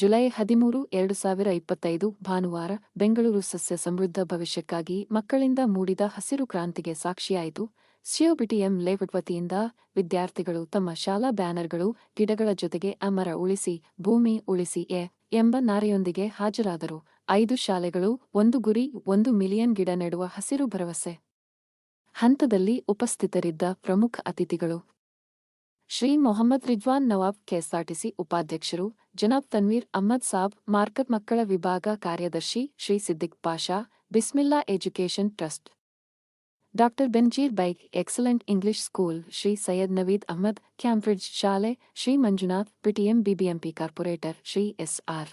July ಹದಿಮೂರು, ಎರಡು ಸಾವಿರ ಇಪ್ಪತ್ತೈದು, ಭಾನುವಾರ ಬೆಂಗಳೂರು ಸಸ್ಯ ಸಮೃದ್ಧ ಭವಿಷ್ಯಕ್ಕಾಗಿ ಮಕ್ಕಳಿಂದ ಮೂಡಿದ ಹಸಿರು ಕ್ರಾಂತಿಗೆ ಸಾಕ್ಷಿಯಾಯಿತು. ಸಿಒಬಿಟಿಎಂ ಲೇಔಟ್ ವತಿಯಿಂದ ವಿದ್ಯಾರ್ಥಿಗಳು ತಮ್ಮ ಶಾಲಾ ಬ್ಯಾನರ್ಗಳು ಗಿಡಗಳ ಜೊತೆಗೆ ಅಮರ ಉಳಿಸಿ, ಭೂಮಿ ಉಳಿಸಿ ಎ ಎಂಬ ನಾರೆಯೊಂದಿಗೆ ಹಾಜರಾದರು. ಐದು ಶಾಲೆಗಳು, ಒಂದು ಗುರಿ, ಒಂದು ಮಿಲಿಯನ್ ಗಿಡ ನೆಡುವ ಹಸಿರು ಭರವಸೆ. ಹಂತದಲ್ಲಿ ಉಪಸ್ಥಿತರಿದ್ದ ಪ್ರಮುಖ ಅತಿಥಿಗಳು ಶ್ರೀ ಮೊಹಮ್ಮದ್ ರಿಜ್ವಾನ್ ನವಾಬ್ ಕೆಎಸ್ಆರ್ಟಿಸಿ ಉಪಾಧ್ಯಕ್ಷರು, ಜನಾಬ್ ತನ್ವೀರ್ ಅಹ್ಮದ್ ಸಾಬ್ ಮಾರ್ಕರ್ ಮಕ್ಕಳ ವಿಭಾಗ ಕಾರ್ಯದರ್ಶಿ Shri Siddiq Pasha, Bismillah education trust. Doctor Benazir bike excellent English school Shri Syed Naveed Ahmed, Cambridge ಶಾಲೆ Shri Manjunath, PTM BBMP corporator Shri SR.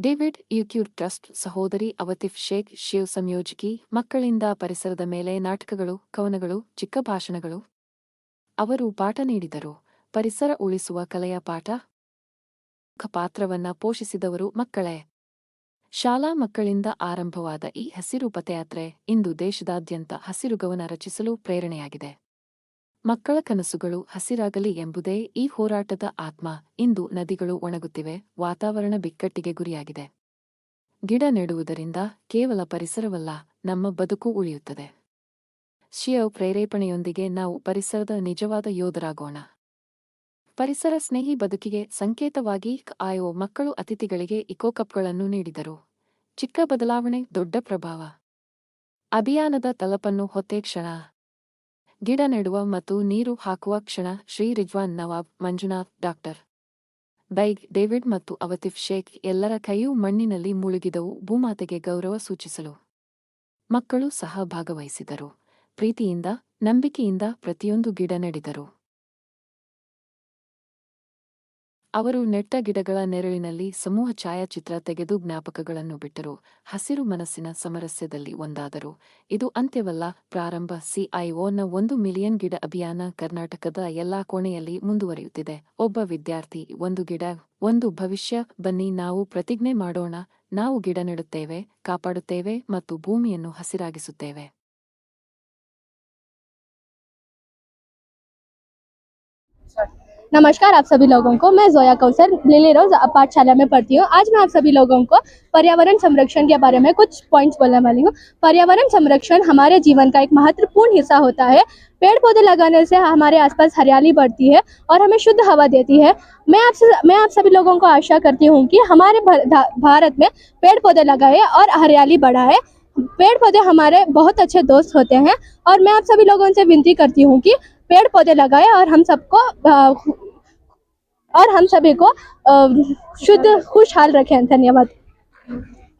David ಯುಕ್ಯೂರ್ trust ಸಹೋದರಿ ಅವತಿಫ್ ಶೇಖ್, ಶಿವ್ ಸಂಯೋಜಕಿ, ಮಕ್ಕಳಿಂದ ಪರಿಸರದ ಮೇಲೆ ನಾಟಕಗಳು, ಕವನಗಳು, ಚಿಕ್ಕ ಭಾಷಣಗಳು. ಅವರು ಪಾಠ ನೀಡಿದರು. ಪರಿಸರ ಉಳಿಸುವ ಕಲೆಯ ಪಾಠ. ಪಾತ್ರವನ್ನ ಪೋಷಿಸಿದವರು ಮಕ್ಕಳೇ. ಶಾಲಾ ಮಕ್ಕಳಿಂದ ಆರಂಭವಾದ ಈ ಹಸಿರು ಪಥಯಾತ್ರೆ ಇಂದು ದೇಶದಾದ್ಯಂತ ಹಸಿರುಗವನ ರಚಿಸಲು ಪ್ರೇರಣೆಯಾಗಿದೆ. ಮಕ್ಕಳ ಕನಸುಗಳು ಹಸಿರಾಗಲಿ ಎಂಬುದೇ ಈ ಹೋರಾಟದ ಆತ್ಮ. ಇಂದು ನದಿಗಳು ಒಣಗುತ್ತಿವೆ, ವಾತಾವರಣ ಬಿಕ್ಕಟ್ಟಿಗೆ ಗುರಿಯಾಗಿದೆ. ಗಿಡ ನೆಡುವುದರಿಂದ ಕೇವಲ ಪರಿಸರವಲ್ಲ, ನಮ್ಮ ಬದುಕು ಉಳಿಯುತ್ತದೆ. ಶಿಯವ್ ಪ್ರೇರೇಪಣೆಯೊಂದಿಗೆ ನಾವು ಪರಿಸರದ ನಿಜವಾದ ಯೋಧರಾಗೋಣ. ಪರಿಸರ ಸ್ನೇಹಿ ಬದುಕಿಗೆ ಸಂಕೇತವಾಗಿ ಆಯೋ ಮಕ್ಕಳು ಅತಿಥಿಗಳಿಗೆ ಇಕೋಕಪ್ಗಳನ್ನು ನೀಡಿದರು. ಚಿಕ್ಕ ಬದಲಾವಣೆ, ದೊಡ್ಡ ಪ್ರಭಾವ. ಅಭಿಯಾನದ ತಲಪನ್ನು ಹೊತ್ತೆ ಕ್ಷಣ. ಗಿಡ ನೆಡುವ ಮತ್ತು ನೀರು ಹಾಕುವ ಕ್ಷಣ ಶ್ರೀ ರಿಜ್ವಾನ್ ನವಾಬ್, ಮಂಜುನಾಥ್, ಡಾಕ್ಟರ್. ಬೈಗ್, ಡೇವಿಡ್ ಮತ್ತು ಅವತಿಫ್ ಶೇಖ್ ಎಲ್ಲರ ಕೈಯೂ ಮಣ್ಣಿನಲ್ಲಿ ಮುಳುಗಿದವು, ಭೂಮಾತೆಗೆ ಗೌರವ ಸೂಚಿಸಲು. ಮಕ್ಕಳು ಸಹ ಭಾಗವಹಿಸಿದರು ಪ್ರೀತಿಯಿಂದ, ನಂಬಿಕೆಯಿಂದ ಪ್ರತಿಯೊಂದು ಗಿಡ ನೆಡಿದರು. ಅವರು ನೆಟ್ಟ ಗಿಡಗಳ ನೆರಳಿನಲ್ಲಿ ಸಮೂಹ ಛಾಯಾಚಿತ್ರ ತೆಗೆದು ಜ್ಞಾಪಕಗಳನ್ನು ಬಿಟ್ಟರು. ಹಸಿರು ಮನಸ್ಸಿನ ಸಮರಸ್ಯದಲ್ಲಿ ಒಂದಾದರು. ಇದು ಅಂತ್ಯವಲ್ಲ, ಪ್ರಾರಂಭ. ಸಿಐಒನ ಒಂದು ಮಿಲಿಯನ್ ಗಿಡ ಅಭಿಯಾನ ಕರ್ನಾಟಕದ ಎಲ್ಲಾ ಕೋಣೆಯಲ್ಲಿ ಮುಂದುವರಿಯುತ್ತಿದೆ. ಒಬ್ಬ ವಿದ್ಯಾರ್ಥಿ, ಒಂದು ಗಿಡ, ಒಂದು ಭವಿಷ್ಯ, ಬನ್ನಿ, ನಾವು ಪ್ರತಿಜ್ಞೆ ಮಾಡೋಣ. ನಾವು ಗಿಡ ನೆಡುತ್ತೇವೆ, ಕಾಪಾಡುತ್ತೇವೆ ಮತ್ತು ಭೂಮಿಯನ್ನು ಹಸಿರಾಗಿಸುತ್ತೇವೆ. नमस्कार आप सभी लोगों को। मैं जोया कौसर लिली रोज पाठशाला में पढ़ती हूँ। आज मैं आप सभी लोगों को पर्यावरण संरक्षण के बारे में कुछ पॉइंट्स बोलने वाली हूँ। पर्यावरण संरक्षण हमारे जीवन का एक महत्वपूर्ण हिस्सा होता है। पेड़ पौधे लगाने से हमारे आसपास हरियाली बढ़ती है और हमें शुद्ध हवा देती है। मैं आपसे मैं आप सभी लोगों को आशा करती हूँ कि हमारे भारत में पेड़ पौधे लगाए और हरियाली बढ़ाए। पेड़ पौधे हमारे बहुत अच्छे दोस्त होते हैं और मैं आप सभी लोगों से विनती करती हूँ कि पेड़ पौधे लगाए और हम सबको अ, और हम सभी को अ, शुद्ध खुशहाल रखें धन्यवाद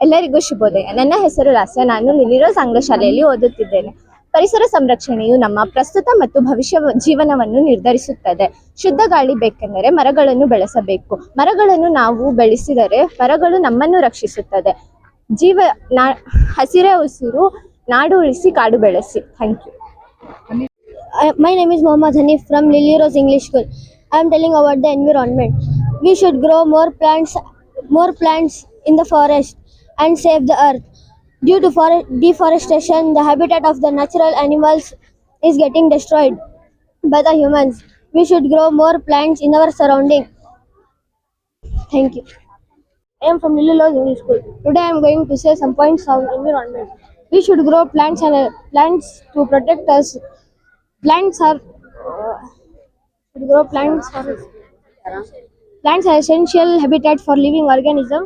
ಎಲ್ಲರಿಗೂ ಶುಭೋದಯ ನನ್ನ ಹೆಸರು ಲಾಸ್ಯ ನಾನು ಲಿಲಿರೋಸ್ ಆಂಗ್ಲ ಶಾಲೆಯಲ್ಲಿ ಓದುತ್ತಿದ್ದೇನೆ ಪರಿಸರ ಸಂರಕ್ಷಣೆಯು ನಮ್ಮ ಪ್ರಸ್ತುತ ಮತ್ತು ಭವಿಷ್ಯ ಜೀವನವನ್ನು ನಿರ್ಧರಿಸುತ್ತದೆ ಶುದ್ಧ ಗಾಳಿ ಬೇಕೆಂದರೆ ಮರಗಳನ್ನು ಬೆಳೆಸಬೇಕು ಮರಗಳನ್ನು ನಾವು ಬೆಳೆಸಿದರೆ ಮರಗಳು ನಮ್ಮನ್ನು ರಕ್ಷಿಸುತ್ತದೆ ಜೀವ ನಾ ಹಸಿರೇ ಉಸಿರು ನಾಡು ಉಳಿಸಿ ಕಾಡು ಬೆಳೆಸಿ thank you I, my name is Mohammad Hanif from Lily Rose English School. I am telling about the environment. We should grow more plants, more plants in the forest and save the earth. Due to for- deforestation, the habitat of the natural animals is getting destroyed by the humans. We should grow more plants in our surrounding. Thank you. I am from Lily Rose English School. Today I am going to say some points on environment. We should grow plants and uh, plants to protect us plants are uh, to grow plants are plants are essential habitat for living organism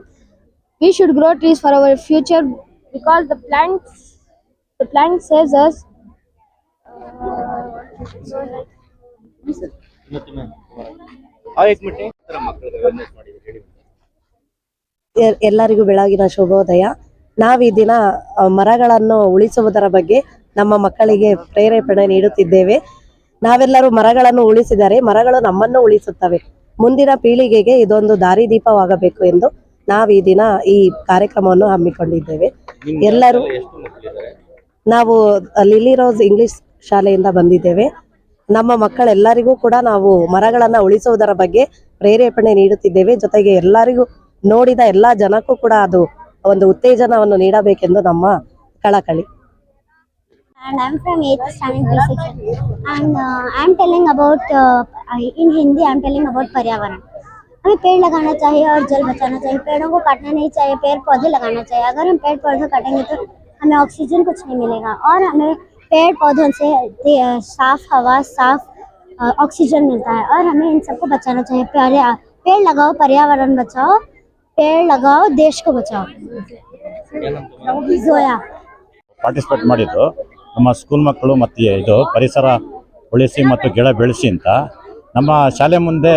we should grow trees for our future because the plants the plant says us ಎಲ್ಲರಿಗೂ ಬೆಳಗಿನ ಶುಭೋದಯ ನಾವು ಈ ದಿನ ಮರಗಳನ್ನು ಉಳಿಸುವುದರ ಬಗ್ಗೆ ನಮ್ಮ ಮಕ್ಕಳಿಗೆ ಪ್ರೇರೇಪಣೆ ನೀಡುತ್ತಿದ್ದೇವೆ. ನಾವೆಲ್ಲರೂ ಮರಗಳನ್ನು ಉಳಿಸಿದರೆ ಮರಗಳು ನಮ್ಮನ್ನು ಉಳಿಸುತ್ತವೆ. ಮುಂದಿನ ಪೀಳಿಗೆಗೆ ಇದೊಂದು ದಾರಿದೀಪವಾಗಬೇಕು ಎಂದು ನಾವು ಈ ದಿನ ಈ ಕಾರ್ಯಕ್ರಮವನ್ನು ಹಮ್ಮಿಕೊಂಡಿದ್ದೇವೆ. ಎಲ್ಲರೂ ನಾವು ಲಿಲಿ ರೋಸ್ ಇಂಗ್ಲಿಷ್ ಶಾಲೆಯಿಂದ ಬಂದಿದ್ದೇವೆ. ನಮ್ಮ ಮಕ್ಕಳೆಲ್ಲರಿಗೂ ಕೂಡ ನಾವು ಮರಗಳನ್ನು ಉಳಿಸುವುದರ ಬಗ್ಗೆ ಪ್ರೇರೇಪಣೆ ನೀಡುತ್ತಿದ್ದೇವೆ. ಜೊತೆಗೆ ಎಲ್ಲರಿಗೂ ನೋಡಿದ ಎಲ್ಲಾ ಜನಕ್ಕೂ ಕೂಡ ಅದು ಒಂದು ಉತ್ತೇಜನವನ್ನು ನೀಡಬೇಕೆಂದು ನಮ್ಮ ಕಳಕಳಿ. and i'm from 8th standard B section and uh, i'm telling about uh, I- in hindi i'm telling about paryavaran हमें पेड़ लगाना चाहिए और जल बचाना चाहिए पेड़ों को काटना नहीं चाहिए पेड़ पौधे लगाना चाहिए अगर हम पेड़ पौधे काटेंगे तो हमें ऑक्सीजन कुछ नहीं मिलेगा और हमें पेड़ पौधों से दे- साफ हवा साफ अ, ऑक्सीजन मिलता है और हमें इन सबको बचाना चाहिए पर्या पेड़ लगाओ पर्यावरण बचाओ पेड़ लगाओ देश को बचाओ जोया ಪಾರ್ಟಿಸಿಪೇಟ್ ಮಾಡಿದ್ದು ನಮ್ಮ ಸ್ಕೂಲ್ ಮಕ್ಕಳು ಮತ್ತು ಇದು ಪರಿಸರ ಉಳಿಸಿ ಮತ್ತು ಗಿಡ ಬೆಳೆಸಿ ಅಂತ. ನಮ್ಮ ಶಾಲೆ ಮುಂದೆ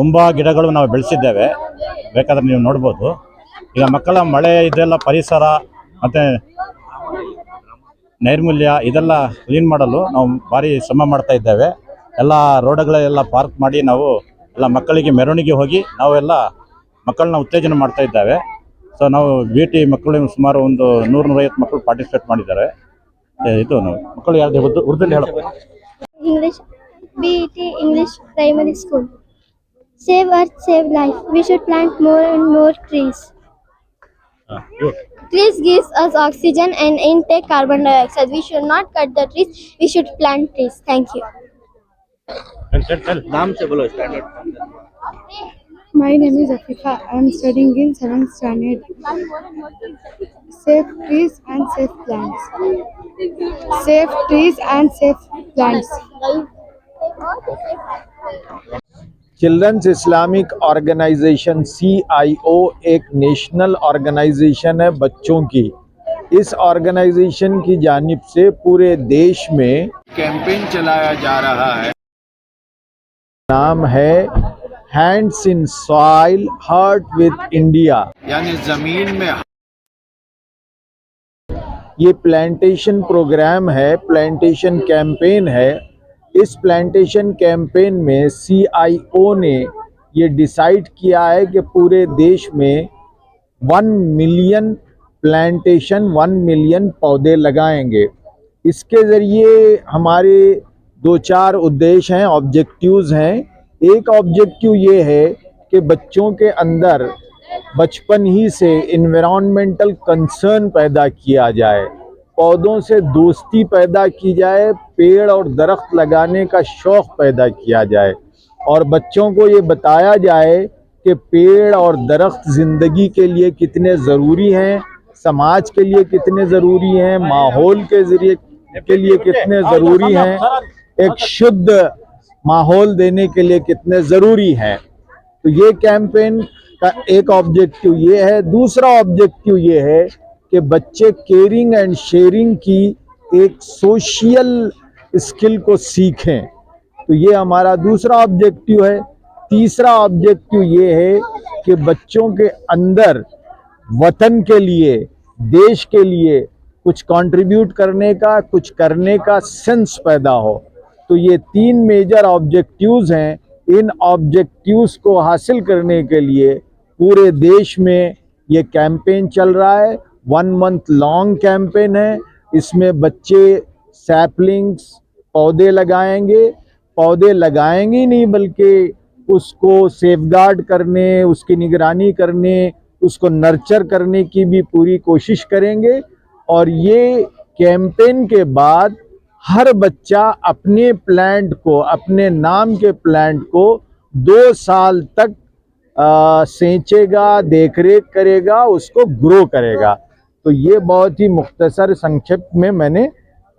ತುಂಬ ಗಿಡಗಳು ನಾವು ಬೆಳೆಸಿದ್ದೇವೆ. ಬೇಕಾದ್ರೆ ನೀವು ನೋಡ್ಬೋದು. ಈಗ ಮಕ್ಕಳ ಮಳೆ ಇದೆಲ್ಲ ಪರಿಸರ ಮತ್ತು ನೈರ್ಮಲ್ಯ ಇದೆಲ್ಲ ಕ್ಲೀನ್ ಮಾಡಲು ನಾವು ಭಾರಿ ಶ್ರಮ ಮಾಡ್ತಾ ಇದ್ದೇವೆ. ಎಲ್ಲ ರೋಡ್ಗಳೆಲ್ಲ ಪಾರ್ಕ್ ಮಾಡಿ ನಾವು ಎಲ್ಲ ಮಕ್ಕಳಿಗೆ ಮೆರವಣಿಗೆ ಹೋಗಿ ನಾವೆಲ್ಲ ಮಕ್ಕಳನ್ನ ಉತ್ತೇಜನ ಮಾಡ್ತಾ ಇದ್ದೇವೆ. ಸೊ ನಾವು ಬಿ ಟಿ ಮಕ್ಕಳು ಸುಮಾರು ಒಂದು ನೂರು ನೂರೈವತ್ತು ಮಕ್ಕಳು ಪಾರ್ಟಿಸಿಪೇಟ್ ಮಾಡಿದ್ದಾರೆ. ಇದು ಮಕ್ಕಳು ಯಾವ್ದು ಉರ್ದಲ್ಲಿ ಹೇಳ English B T English primary school save earth save life we should plant more and more trees Trees gives us oxygen and intake carbon dioxide. We should not cut the trees. We should plant trees. Thank you. My name is Afifa. I am studying in 7th standard. Save trees and save plants. Save trees and save plants. Children's Islamic organisation CIO एक national organisation है बच्चों की इस organisation की जानिब से पूरे देश में कैंपेन चलाया जा रहा है नाम है hands in soil heart with India यानी ज़मीन में ये प्लांटेशन प्रोग्राम है प्लांटेशन कैंपेन है। इस प्लांटेशन कैंपेन में सीआईओ ने ये डिसाइड किया है कि पूरे देश में one million plantation one million पौधे लगाएँगे। इसके ज़रिए हमारे दो चार उद्देश्य हैं ऑब्जेक्टिव्स हैं। एक ऑब्जेक्टिव ये है कि बच्चों के अंदर बचपन ही से इन्वायरमेंटल कंसर्न पैदा किया जाए, पौधों से दोस्ती पैदा की जाए, पेड़ और दरख्त लगाने का शौक़ पैदा किया जाए। और बच्चों को ये बताया जाए कि पेड़ और दरख्त ज़िंदगी के लिए कितने ज़रूरी हैं, समाज के लिए कितने ज़रूरी हैं, माहौल के ज़रिए के लिए कितने ज़रूरी हैं, एक शुद्ध माहौल देने के लिए कितने ज़रूरी हैं। तो ये कैंपेन का एक ऑब्जेक्टिव ये है? दूसरा ऑब्जेक्टिव ये है कि बच्चे केयरिंग एंड शेयरिंग की एक सोशल स्किल को सीखें। तो ये हमारा दूसरा ऑब्जेक्टिव है? तीसरा ऑब्जेक्टिव ये है कि बच्चों के अंदर वतन के लिए, देश के लिए कुछ कंट्रीब्यूट करने का, कुछ करने का सेंस पैदा हो। तो ये तीन मेजर ऑब्जेक्टिव्स हैं इन ऑब्जेक्टिव्स को हासिल करने के लिए पूरे देश में ये कैंपेन चल रहा है। वन मंथ लॉन्ग कैंपेन है। इसमें बच्चे सैपलिंग्स पौधे लगाएँगे। पौधे लगाएँगे नहीं बल्कि उसको सेफगार्ड करने, उसकी निगरानी करने, उसको नर्चर करने की भी पूरी कोशिश करेंगे। और ये कैंपेन के बाद हर बच्चा अपने प्लांट को अपने नाम के प्लांट को दो साल तक सेंचेगा देखरेख करेगा उसको ग्रो करेगा। तो ये बहुत ही मुख्तसर संक्षिप्त में मैंने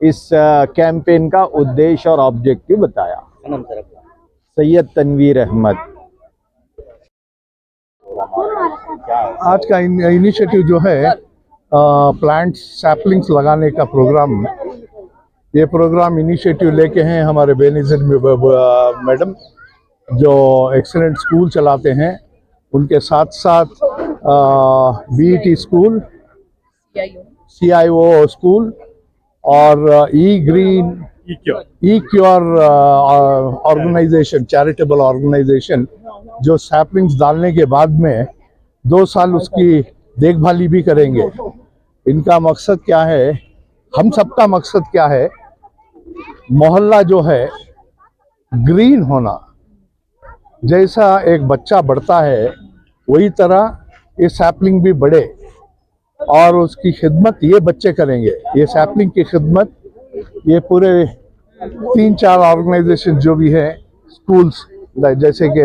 इस कैंपेन का उद्देश्य और ऑब्जेक्टिव बताया। सैयद तनवीर अहमद। आज का इन, इनिशिएटिव जो है प्लांट सैपलिंग्स लगाने का प्रोग्राम ये प्रोग्राम इनिशिएटिव लेके हैं हमारे बेनिजर मैडम जो एक्सीलेंट स्कूल चलाते हैं। उनके साथ साथ बीईटी स्कूल सीआईओ स्कूल और E green E cure organisation charitable organisation जो सैपलिंग्स डालने के बाद में दो साल उसकी देखभाली भी करेंगे। इनका मकसद क्या है हम सबका मकसद क्या है? मोहल्ला जो है ग्रीन होना। जैसा एक बच्चा बढ़ता है, वही तरह ये सैपलिंग भी बढ़े और उसकी खिदमत ये बच्चे करेंगे। ये सैपलिंग की खिदमत, ये पूरे तीन चार ऑर्गेनाइजेशन जो भी है स्कूल्स जैसे कि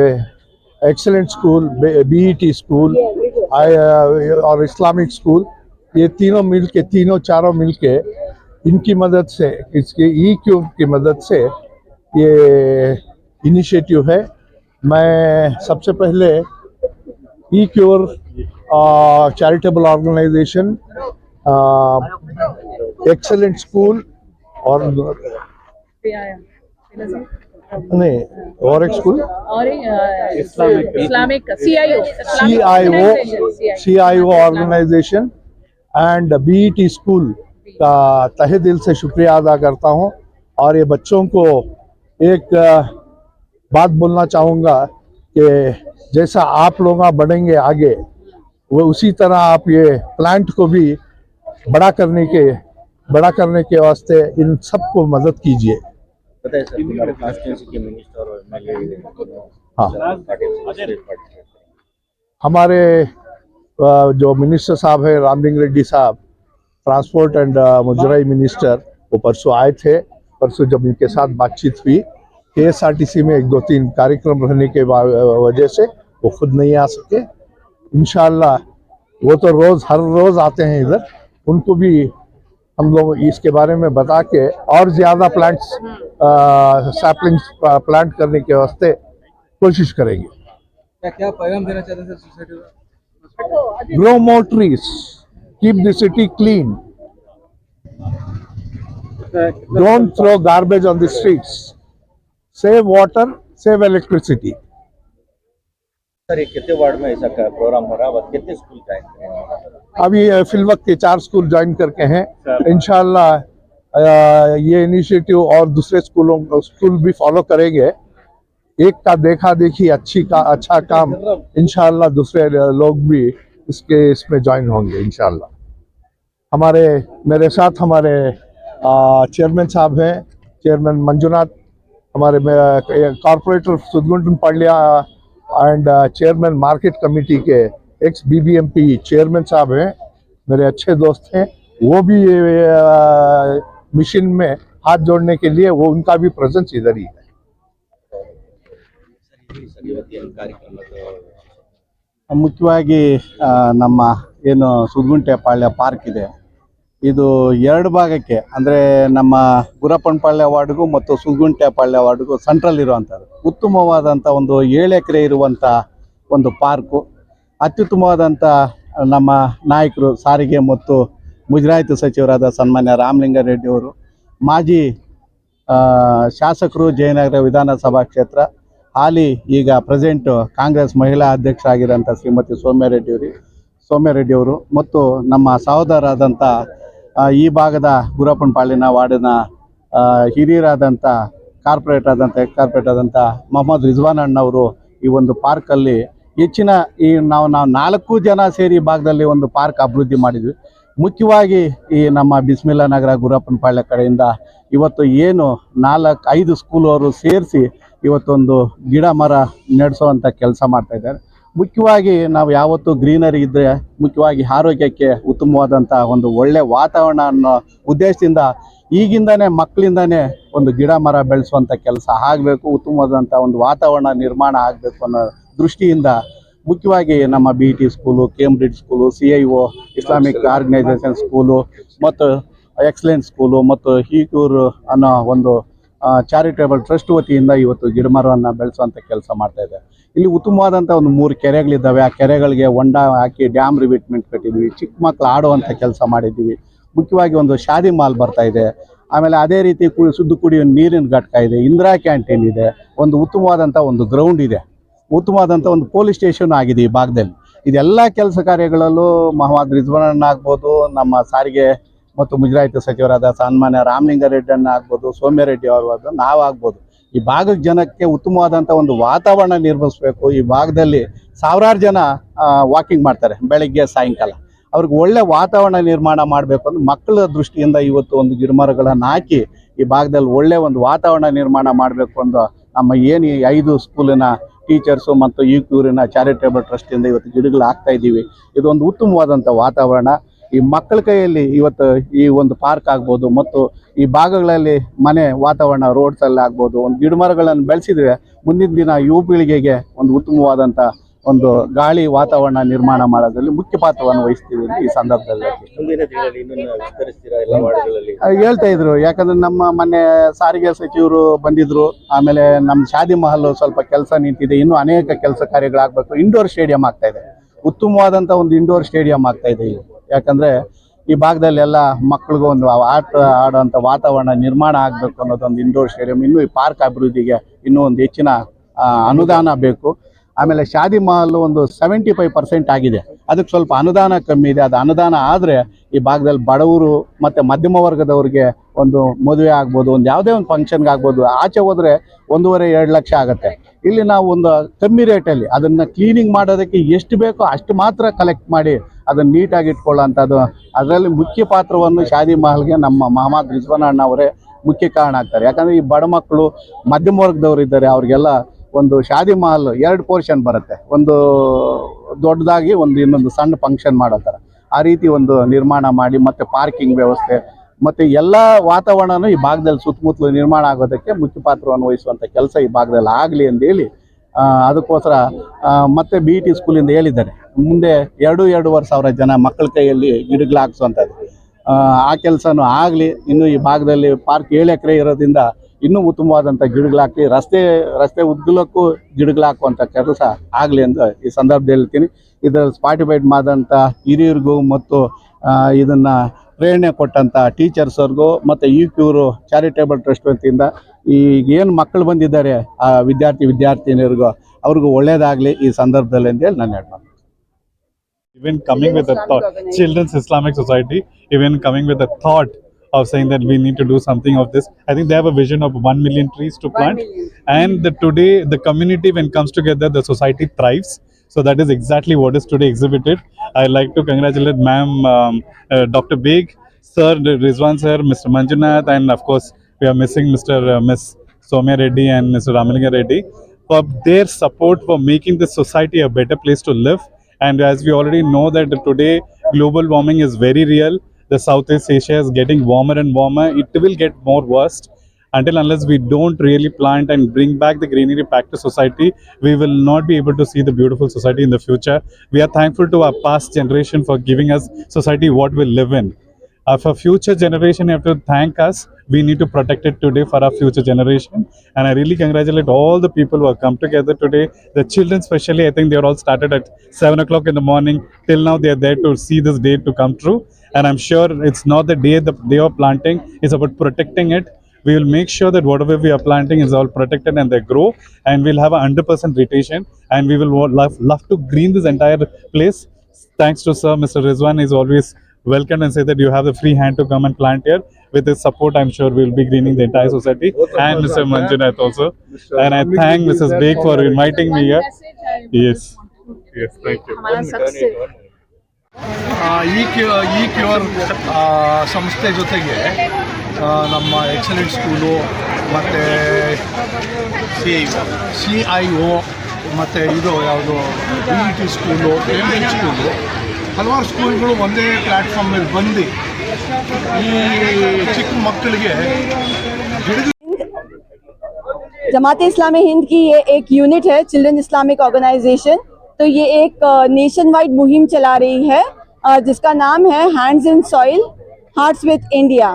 एक्सलेंट स्कूल बीईटी स्कूल और इस्लामिक स्कूल ये तीनों मिल के तीनों चारों मिल के इनकी मदद से इसके ई क्यू की मदद से ये इनिशिएटिव है। मैं सबसे पहले E cure charitable organisation excellent school और नहीं और एक school CIO C I O C I O organisation and BET school का तहे दिल से शुक्रिया अदा करता हूँ। और ये बच्चों को एक बात बोलना चाहूँगा कि जैसा आप लोग बढ़ेंगे आगे वो उसी तरह आप ये प्लांट को भी बड़ा करने के बड़ा करने के वास्ते इन सबको मदद कीजिए। है। हमारे जो मिनिस्टर साहब है, रामलिंग रेड्डी साहब ट्रांसपोर्ट एंड मुजराई मिनिस्टर वो परसों आए थे। परसों जब इनके साथ बातचीत हुई के एस आर टी सी में एक दो तीन कार्यक्रम रहने के वजह से वो खुद नहीं आ सके। इनशाला वो तो रोज़, हर रोज़ आते हैं इधर। उनको भी हम लोग इसके बारे में बता के और ज़्यादा प्लांट्स सैपलिंग्स प्लांट करने के वास्ते कोशिश करेंगे। क्या क्या पैगाम देना चाहते हैं society grow more trees. Keep the city clean. Don't throw garbage on the streets. Save water save electricity. Sir ये कितने वार्ड में ऐसा प्रोग्राम हो रहा है? कितने स्कूल ज्वाइन करेंगे? अभी अ, फिलवक्त के चार स्कूल ज्वाइन करके हैं। इनशाला ये इनिशिएटिव और दूसरे स्कूलों स्कूल भी फॉलो करेंगे। एक का देखा देखी अच्छी का अच्छा काम। इनशाला दूसरे लोग भी इसके, इसमें ज्वाइन होंगे इनशाला हमारे, मेरे साथ हमारे चेयरमैन साहब हैं। चेयरमैन मंजुनाथ, हमारे corporator Sudguntan Pandya and chairman market committee के एक्स बीबीएमपी चेयरमैन साहब हैं। मेरे अच्छे दोस्त हैं। वो भी मशीन में हाथ जोड़ने के लिए वो उनका भी प्रेजेंस इधर ही है। ಮುಖ್ಯವಾಗಿ ನಮ್ಮ ಏನು ಸುದ್ಗುಂಟೆ ಪಾಳ್ಯ ಪಾರ್ಕ್ ಇದೆ. ಇದು ಎರಡು ಭಾಗಕ್ಕೆ ಅಂದರೆ ನಮ್ಮ ಗುರಪ್ಪನಪಾಳ್ಯ ವಾರ್ಡ್ಗೂ ಮತ್ತು ಸುದ್ಗುಂಟೆ ಪಾಳ್ಯ ವಾರ್ಡ್ಗೂ ಸೆಂಟ್ರಲ್ ಇರುವಂಥದ್ದು. ಉತ್ತಮವಾದಂಥ ಒಂದು ಏಳು ಎಕರೆ ಇರುವಂಥ ಒಂದು ಪಾರ್ಕು. ಅತ್ಯುತ್ತಮವಾದಂಥ ನಮ್ಮ ನಾಯಕರು ಸಾರಿಗೆ ಮತ್ತು ಮುಜರಾಯಿತು ಸಚಿವರಾದ ಸನ್ಮಾನ್ಯ ರಾಮಲಿಂಗಾರೆಡ್ಡಿ ಅವರು ಮಾಜಿ ಆ, ಶಾಸಕರು ಜಯನಗರ ವಿಧಾನಸಭಾ ಕ್ಷೇತ್ರ ಹಾಲಿ ಈಗ ಪ್ರೆಸೆಂಟ್ ಕಾಂಗ್ರೆಸ್ ಮಹಿಳಾ ಅಧ್ಯಕ್ಷರಾಗಿರೋಂಥ ಶ್ರೀಮತಿ ಸೌಮ್ಯಾರೆಡ್ಡಿ ಅವರು ಸೌಮ್ಯಾರೆಡ್ಡಿ ಅವರು ಮತ್ತು ನಮ್ಮ ಸಹೋದರಾದಂಥ ಈ ಭಾಗದ ಗುರಪ್ಪನಪಾಳಿನ ವಾರ್ಡಿನ ಹಿರಿಯರಾದಂಥ ಕಾರ್ಪೊರೇಟ್ ಆದಂಥ ಹೆಡ್ ಕಾರ್ಪೊರೇಟ್ ಆದಂಥ ಮೊಹಮ್ಮದ್ ರಿಜ್ವಾನ್ ಅಣ್ಣವರು ಈ ಒಂದು ಪಾರ್ಕಲ್ಲಿ ಹೆಚ್ಚಿನ ಈ ನಾವು ನಾವು ನಾಲ್ಕು ಜನ ಸೇರಿ ಭಾಗದಲ್ಲಿ ಒಂದು ಪಾರ್ಕ್ ಅಭಿವೃದ್ಧಿ ಮಾಡಿದ್ವಿ. ಮುಖ್ಯವಾಗಿ ಈ ನಮ್ಮ ಬಿಸ್ಮಿಲ್ಲಾ ನಗರ ಗುರಪ್ಪನಪಾಳ್ಯ ಕಡೆಯಿಂದ ಇವತ್ತು ಏನು ನಾಲ್ಕು ಐದು ಸ್ಕೂಲ್ ಅವರು ಸೇರಿಸಿ ಇವತ್ತೊಂದು ಗಿಡ ಮರ ನಡೆಸುವಂಥ ಕೆಲಸ ಮಾಡ್ತಾ ಇದ್ದಾರೆ. ಮುಖ್ಯವಾಗಿ ನಾವು ಯಾವತ್ತು ಗ್ರೀನರಿ ಇದ್ದರೆ ಮುಖ್ಯವಾಗಿ ಆರೋಗ್ಯಕ್ಕೆ ಉತ್ತಮವಾದಂಥ ಒಂದು ಒಳ್ಳೆ ವಾತಾವರಣ ಅನ್ನೋ ಉದ್ದೇಶದಿಂದ ಈಗಿಂದನೇ ಮಕ್ಕಳಿಂದನೇ ಒಂದು ಗಿಡ ಮರ ಬೆಳೆಸುವಂಥ ಕೆಲಸ ಆಗಬೇಕು ಉತ್ತಮವಾದಂಥ ಒಂದು ವಾತಾವರಣ ನಿರ್ಮಾಣ ಆಗಬೇಕು ಅನ್ನೋ ದೃಷ್ಟಿಯಿಂದ ಮುಖ್ಯವಾಗಿ ನಮ್ಮ B T school Cambridge school C I O Islamic organisation school ಮತ್ತು ಎಕ್ಸಲೆನ್ಸ್ ಸ್ಕೂಲು ಮತ್ತು ಹೀಟೂರು ಅನ್ನೋ ಒಂದು ಚಾರಿಟೇಬಲ್ ಟ್ರಸ್ಟ್ ವತಿಯಿಂದ ಇವತ್ತು ಗಿಡಮರವನ್ನು ಬೆಳೆಸುವಂಥ ಕೆಲಸ ಮಾಡ್ತಾ ಇದೆ. ಇಲ್ಲಿ ಉತ್ತಮವಾದಂಥ ಒಂದು ಮೂರು ಕೆರೆಗಳಿದ್ದಾವೆ. ಆ ಕೆರೆಗಳಿಗೆ ಹೊಂಡ ಹಾಕಿ ಡ್ಯಾಮ್ ರಿವಿಟ್ಮೆಂಟ್ ಕಟ್ಟಿದ್ವಿ. ಚಿಕ್ಕ ಮಕ್ಕಳು ಆಡುವಂಥ ಕೆಲಸ ಮಾಡಿದ್ದೀವಿ. ಮುಖ್ಯವಾಗಿ ಒಂದು ಶಾದಿ ಮಾಲ್ ಬರ್ತಾ ಇದೆ. ಆಮೇಲೆ ಅದೇ ರೀತಿ ಕುಡಿ ಶುದ್ಧ ಕುಡಿಯುವ ನೀರಿನ ಘಟಕ ಇದೆ. ಇಂದಿರಾ ಕ್ಯಾಂಟೀನ್ ಇದೆ. ಒಂದು ಉತ್ತಮವಾದಂಥ ಒಂದು ಗ್ರೌಂಡ್ ಇದೆ. ಉತ್ತಮವಾದಂಥ ಒಂದು ಪೊಲೀಸ್ ಸ್ಟೇಷನ್ ಆಗಿದೆ ಈ ಭಾಗದಲ್ಲಿ. ಇದೆಲ್ಲ ಕೆಲಸ ಕಾರ್ಯಗಳಲ್ಲೂ ಮಹಮ್ಮದ್ ರಿಜ್ವಾನ್ ಆಗ್ಬೋದು ನಮ್ಮ ಸಾರಿಗೆ ಮತ್ತು ಮುಜರಾಯಿತಿ ಸಚಿವರಾದ ಸನ್ಮಾನ್ಯ ರಾಮಲಿಂಗಾರೆಡ್ಡನ್ನ ಆಗ್ಬೋದು ಸೌಮ್ಯರೆಡ್ಡಿ ಅವರು ನಾವು ಆಗ್ಬೋದು. ಈ ಭಾಗದ ಜನಕ್ಕೆ ಉತ್ತಮವಾದಂಥ ಒಂದು ವಾತಾವರಣ ನಿರ್ಮಿಸಬೇಕು. ಈ ಭಾಗದಲ್ಲಿ ಸಾವಿರಾರು ಜನ ವಾಕಿಂಗ್ ಮಾಡ್ತಾರೆ ಬೆಳಗ್ಗೆ, ಸಾಯಂಕಾಲ. ಅವ್ರಿಗೆ ಒಳ್ಳೆ ವಾತಾವರಣ ನಿರ್ಮಾಣ ಮಾಡಬೇಕು ಅಂದ್ರೆ ಮಕ್ಕಳ ದೃಷ್ಟಿಯಿಂದ ಇವತ್ತು ಒಂದು ಗಿಡಮರಗಳನ್ನು ಹಾಕಿ ಈ ಭಾಗದಲ್ಲಿ ಒಳ್ಳೆ ಒಂದು ವಾತಾವರಣ ನಿರ್ಮಾಣ ಮಾಡಬೇಕು ಅಂತ ನಮ್ಮ ಏನು ಈ ಐದು ಸ್ಕೂಲಿನ ಟೀಚರ್ಸು ಮತ್ತು ಈ ಕ್ಯೂರಿನ ಚಾರಿಟೇಬಲ್ ಟ್ರಸ್ಟಿಂದ ಇವತ್ತು ಗಿಡಗಳು ಹಾಕ್ತಾ ಇದ್ದೀವಿ. ಇದೊಂದು ಉತ್ತಮವಾದಂಥ ವಾತಾವರಣ. ಈ ಮಕ್ಕಳ ಕೈಯಲ್ಲಿ ಇವತ್ತು ಈ ಒಂದು ಪಾರ್ಕ್ ಆಗ್ಬೋದು ಮತ್ತು ಈ ಭಾಗಗಳಲ್ಲಿ ಮನೆ ವಾತಾವರಣ ರೋಡ್ಸ್ ಅಲ್ಲಿ ಆಗ್ಬೋದು ಒಂದು ಗಿಡ ಮರಗಳನ್ನು ಬೆಳೆಸಿದ್ರೆ ಮುಂದಿನ ದಿನ ಯುವ ಪೀಳಿಗೆಗೆ ಒಂದು ಉತ್ತಮವಾದಂಥ ಒಂದು ಗಾಳಿ ವಾತಾವರಣ ನಿರ್ಮಾಣ ಮಾಡೋದ್ರಲ್ಲಿ ಮುಖ್ಯ ಪಾತ್ರವನ್ನು ವಹಿಸ್ತೀವಿ ಈ ಸಂದರ್ಭದಲ್ಲಿ ಹೇಳ್ತಾ ಇದ್ರು. ಯಾಕಂದ್ರೆ ನಮ್ಮ ಮೊನ್ನೆ ಸಾರಿಗೆ ಸಚಿವರು ಬಂದಿದ್ರು. ಆಮೇಲೆ ನಮ್ಮ ಶಾದಿ ಮಹಲ್ ಸ್ವಲ್ಪ ಕೆಲಸ ನಿಂತಿದೆ. ಇನ್ನೂ ಅನೇಕ ಕೆಲಸ ಕಾರ್ಯಗಳಾಗಬೇಕು. ಇಂಡೋರ್ ಸ್ಟೇಡಿಯಂ ಆಗ್ತಾ ಇದೆ. ಉತ್ತಮವಾದಂಥ ಒಂದು ಇಂಡೋರ್ ಸ್ಟೇಡಿಯಂ ಆಗ್ತಾ ಇದೆ ಇಲ್ಲಿ. ಯಾಕಂದ್ರೆ ಈ ಭಾಗದಲ್ಲಿ ಎಲ್ಲ ಮಕ್ಕಳಿಗೂ ಒಂದು ಆಟ ಆಡುವಂಥ ವಾತಾವರಣ ನಿರ್ಮಾಣ ಆಗಬೇಕು ಅನ್ನೋದೊಂದು ಇಂಡೋರ್ ಸ್ಟೇಡಿಯಂ ಇನ್ನೂ ಈ ಪಾರ್ಕ್ ಅಭಿವೃದ್ಧಿಗೆ ಇನ್ನೂ ಒಂದು ಹೆಚ್ಚಿನ ಅನುದಾನ ಬೇಕು. ಆಮೇಲೆ ಶಾದಿ ಮಹಲ್ ಒಂದು ಸೆವೆಂಟಿ ಫೈವ್ ಪರ್ಸೆಂಟ್ ಆಗಿದೆ. ಅದಕ್ಕೆ ಸ್ವಲ್ಪ ಅನುದಾನ ಕಮ್ಮಿ ಇದೆ. ಅದು ಅನುದಾನ ಆದರೆ ಈ ಭಾಗದಲ್ಲಿ ಬಡವರು ಮತ್ತು ಮಧ್ಯಮ ವರ್ಗದವ್ರಿಗೆ ಒಂದು ಮದುವೆ ಆಗ್ಬೋದು, ಒಂದು ಯಾವುದೇ ಒಂದು ಫಂಕ್ಷನ್ಗೆ ಆಗ್ಬೋದು. ಆಚೆ ಹೋದರೆ ಒಂದೂವರೆ, ಎರಡು ಲಕ್ಷ ಆಗುತ್ತೆ. ಇಲ್ಲಿ ನಾವು ಒಂದು ಕಮ್ಮಿ ರೇಟಲ್ಲಿ ಅದನ್ನು ಕ್ಲೀನಿಂಗ್ ಮಾಡೋದಕ್ಕೆ ಎಷ್ಟು ಬೇಕೋ ಅಷ್ಟು ಮಾತ್ರ ಕಲೆಕ್ಟ್ ಮಾಡಿ ಅದನ್ನು ನೀಟಾಗಿ ಇಟ್ಕೊಳ್ಳೋಂಥದ್ದು ಅದರಲ್ಲಿ ಮುಖ್ಯ ಪಾತ್ರವನ್ನು ಶಾದಿ ಮಹಲ್ಗೆ ನಮ್ಮ ಮಹಮ್ಮದ್ ರಿಜ್ವಾನ್ ಅಣ್ಣ ಅವರೇ ಮುಖ್ಯ ಕಾರಣ ಆಗ್ತಾರೆ. ಯಾಕಂದರೆ ಈ ಬಡ ಮಕ್ಕಳು ಮಧ್ಯಮ ವರ್ಗದವರು ಇದ್ದಾರೆ, ಅವ್ರಿಗೆಲ್ಲ ಒಂದು ಶಾದಿ ಮಹಲ್ ಎರಡು ಪೋರ್ಷನ್ ಬರುತ್ತೆ. ಒಂದು ದೊಡ್ಡದಾಗಿ ಒಂದು ಇನ್ನೊಂದು ಸಣ್ಣ ಫಂಕ್ಷನ್ ಮಾಡೋ ಥರ. ಆ ರೀತಿ ಒಂದು ನಿರ್ಮಾಣ ಮಾಡಿ, ಮತ್ತು ಪಾರ್ಕಿಂಗ್ ವ್ಯವಸ್ಥೆ, ಮತ್ತು ಎಲ್ಲ ವಾತಾವರಣನೂ ಈ ಭಾಗದಲ್ಲಿ ಸುತ್ತಮುತ್ತಲು ನಿರ್ಮಾಣ ಆಗೋದಕ್ಕೆ ಮುಖ್ಯ ಪಾತ್ರವನ್ನು ವಹಿಸುವಂಥ ಕೆಲಸ ಈ ಭಾಗದಲ್ಲಿ ಆಗಲಿ ಅಂತೇಳಿ ಅದಕ್ಕೋಸ್ಕರ ಮತ್ತೆ ಬಿ ಟಿ ಸ್ಕೂಲಿಂದ ಹೇಳಿದ್ದಾರೆ. ಮುಂದೆ ಎರಡು ಎರಡೂವರೆ ಸಾವಿರ ಜನ ಮಕ್ಕಳ ಕೈಯಲ್ಲಿ ಗಿಡಗಳು ಹಾಕ್ಸುವಂಥದ್ದು. ಆ, ಕೆಲಸನೂ ಆಗಲಿ ಇನ್ನು ಈ ಭಾಗದಲ್ಲಿ ಪಾರ್ಕ್ ಏಳು ಎಕರೆ ಇರೋದ್ರಿಂದ ಇನ್ನೂ ಉತ್ತಮವಾದಂಥ ಗಿಡಗಳಾಕಿ ರಸ್ತೆ ರಸ್ತೆ ಉದ್ದಲಕ್ಕೂ ಗಿಡಗಳು ಹಾಕುವಂಥ ಕೆಲಸ ಆಗಲಿ ಅಂತ ಈ ಸಂದರ್ಭದಲ್ಲಿ ಹೇಳ್ತೀನಿ. ಇದರಲ್ಲಿ ಸ್ಪಾಟಿಫೈಡ್ ಮಾಡಿದಂಥ ಹಿರಿಯರಿಗೂ ಮತ್ತು ಇದನ್ನು ಪ್ರೇರಣೆ ಕೊಟ್ಟಂಥ ಟೀಚರ್ಸವ್ರಿಗೂ ಮತ್ತು ಯು ಕ್ಯೂರು ಚಾರಿಟೇಬಲ್ ಟ್ರಸ್ಟ್ ವತಿಯಿಂದ ಈಗ ಏನು ಮಕ್ಕಳು ಬಂದಿದ್ದಾರೆ ಆ ವಿದ್ಯಾರ್ಥಿ ವಿದ್ಯಾರ್ಥಿನಿಯರಿಗೂ ಅವ್ರಿಗೂ ಒಳ್ಳೇದಾಗಲಿ ಈ ಸಂದರ್ಭದಲ್ಲಿ ಅಂತೇಳಿ ನಾನು ಹೇಳ್ಬೋದು even coming with a thought children's islamic society even coming with a thought of saying that we need to do something of this i think they have a vision of 1 million trees to plant and the, today the community when comes together the society thrives so that is exactly what is today exhibited i like to congratulate ma'am um, uh, dr big sir rizwan sir mr manjunath and of course we are missing mr uh, miss Somya Reddy and Mr. Ramalinga Reddy for their support for making this society a better place to live. And as we already know that today global warming is very real. The Southeast Asia is getting warmer and warmer. It will get more worse until unless we don't really plant and bring back the greenery back to society, we will not be able to see the beautiful society in the future. We are thankful to our past generation for giving us society what we live in. Uh, for future generation, you have to thank us. We need to protect it today for our future generation. And I really congratulate all the people who have come together today. The children, especially, I think they are all started at seven o'clock in the morning. Till now, they are there to see this day to come true. And I'm sure it's not the day the day of planting. It's about protecting it. We will make sure that whatever we are planting is all protected and they grow. And we'll have a hundred percent retention. And we will love, love to green this entire place. Thanks to Sir Mr. Rizwan is always welcome and say that you have the free hand to come and plant here. With his support, I'm sure we'll be greening the entire society and Mr. Manjunath also. And I thank Mrs. Beg for inviting me here. Yes. Yes, thank you. ಈ ಕ್ಯೂ E cure ಸಂಸ್ಥೆ ಜೊತೆಗೆ ನಮ್ಮ excellent school ಮತ್ತು C C I O ಮತ್ತು ಇದು ಯಾವುದು E T school school ಹಲವಾರು ಸ್ಕೂಲ್ಗಳು ಒಂದೇ ಪ್ಲ್ಯಾಟ್ಫಾರ್ಮ್ ಮೇಲೆ ಬಂದು ಈ ಚಿಕ್ಕ ಮಕ್ಕಳಿಗೆ ಗಿಡದ जमात इस्लामी हिंद की ये एक यूनिट है चिल्ड्रन इस्लामिक ऑर्गेनाइजेशन तो ये एक नेशन वाइड मुहिम चला रही है अ, जिसका नाम है hands in soil hearts with India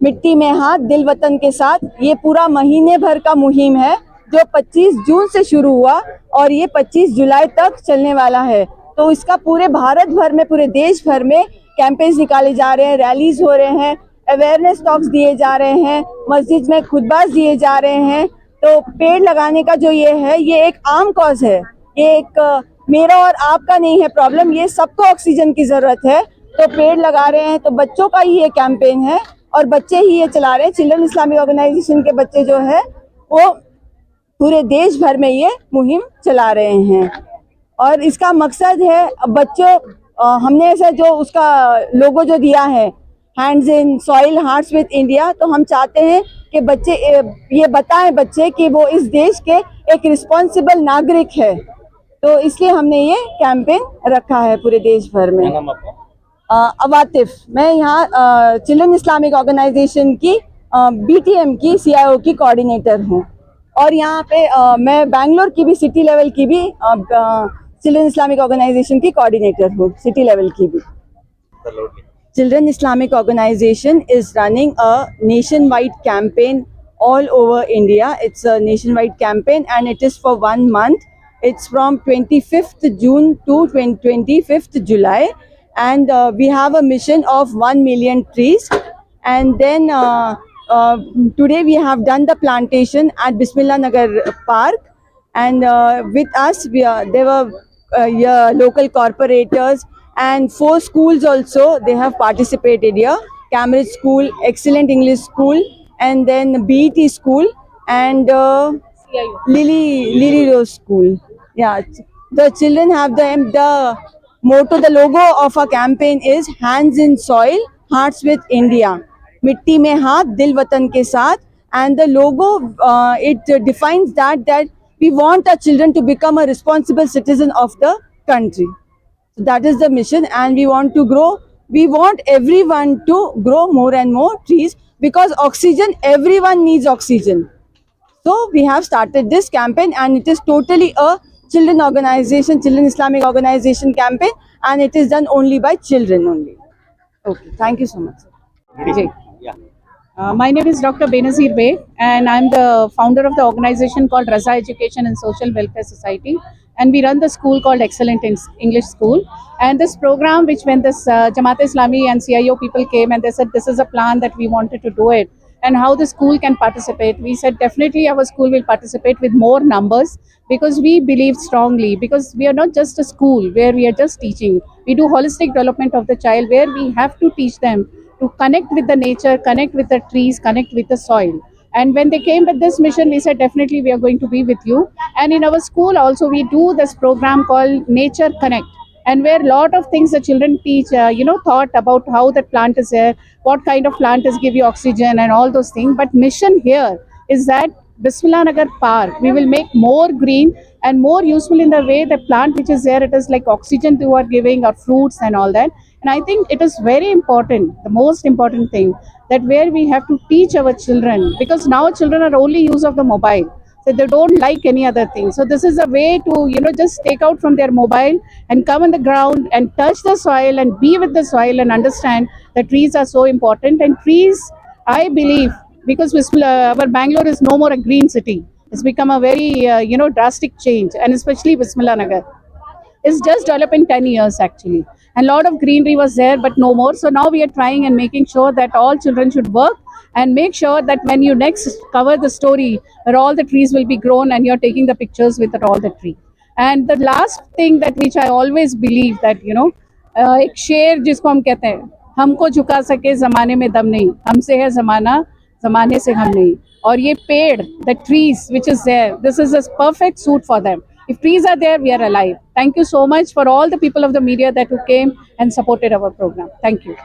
मिट्टी में हाथ दिल वतन के साथ ये पूरा महीने भर का मुहिम है जो 25 जून से शुरू हुआ और ये 25 जुलाई तक चलने वाला है तो इसका पूरे भारत भर में, पूरे देश भर में कैंपेन्स निकाले जा रहे हैं रैलीज हो रहे हैं अवेयरनेस टॉक्स दिए जा रहे हैं, मस्जिद में खुतबाज दिए जा रहे हैं। तो पेड़ लगाने का जो ये है, ये एक आम कॉज है। ये एक, मेरा और आपका नहीं है प्रॉब्लम ये सबको ऑक्सीजन की ज़रूरत है। तो पेड़ लगा रहे हैं तो बच्चों का ही ये कैंपेन है और बच्चे ही ये चला रहे हैं। चिल्ड्रन इस्लामिक ऑर्गेनाइजेशन के बच्चे जो है, वो पूरे देश भर में ये मुहिम चला रहे हैं। और इसका मकसद है बच्चों हमने ऐसा जो उसका लोगो जो दिया है hands in soil hearts with India तो हम चाहते हैं कि बच्चे ये बताएँ बच्चे कि वो इस देश के एक रिस्पॉन्सिबल नागरिक है। तो इसलिए हमने ये कैंपेन रखा है पूरे देश भर में। अवातिफ मैं यहाँ चिल्ड्रन इस्लामिक ऑर्गेनाइजेशन की बीटीएम की सीआईओ की कोऑर्डिनेटर हूँ। और यहाँ पे आ, मैं बैंगलोर की भी सिटी लेवल की भी आ, आ, चिल्ड्रन इस्लामिक ऑर्गेनाइजेशन की कोऑर्डिनेटर हूँ सिटी लेवल की भी Children Islamic Organization is running a nationwide campaign all over India. It's a nationwide campaign and it is for one month. It's from 25th June to 20 25th July. And uh, we have a mission of 1 million trees. And then uh, uh, today we have done the plantation at Bismillah Nagar Park. And uh, with us, we are, there were uh, yeah, local corporators and four schools also they have participated here. Cambridge school excellent english school and then bet school and uh, lily lily rose school. Yeah the children have the the motto the logo of our campaign is hands in soil hearts with india. mitti mein haath dil watan ke saath and the logo uh, it defines that that we want our children to become a responsible citizen of the country so that is the mission, and we want to grow. We want everyone to grow more and more trees because oxygen, everyone needs oxygen. So we have started this campaign, and it is totally a children organization, children Islamic organization campaign, and it is done only by children only. Okay, thank you so much. Uh, my name is Dr. Benazir Bey, and I'm the founder of the organization called Raza Education and Social Welfare Society. And we run the school called Excellent English School. And this program, which when this uh, Jamaat Islami and CIO people came and they said this is a plan that we wanted to do it, and how the school can participate, we said definitely our school will participate with more numbers because we believe strongly. Because we are not just a school where we are just teaching, we do holistic development of the child where we have to teach them to connect with the nature, connect with the trees, connect with the soil. And when they came with this mission, we said definitely we are going to be with you. And in our school also we do this program called Nature Connect, and where a lot of things the children teach, uh, you know, thought about how that plant is there, what kind of plant is give you oxygen, and all those things. But mission here is that Bismillah Nagar Park, we will make more green and more useful in the way the plant which is there, it is like oxygen you are giving or fruits and all that. And I think it is very important, the most important thing, that where we have to teach our children because now children are only use of the mobile. So they don't like any other thing. So this is a way to, you know, just take out from their mobile and come on the ground and touch the soil and be with the soil and understand that trees are so important. And trees, I believe, because Bismillah, our Bangalore is no more a green city. It's become a very, uh, you know, drastic change, and especially Bismillah Nagar It's just developed in 10 years actually. And lot of greenery was there, but no more. So now we are trying and making sure that all children should work and make sure that when you next cover the story, where all the trees will be grown and you're taking the pictures with all the tree. And the last thing that which I always believe that, you know, uh, एक शेर जिसको हम कहते हैं हमको झुका सके जमाने में दम नहीं हमसे है जमाना जमाने से हम नहीं और ये पेड़ the trees which is there this is a perfect suit for them if trees are there we are alive. Thank you so much for all the people of the media that who came and supported our program. Thank you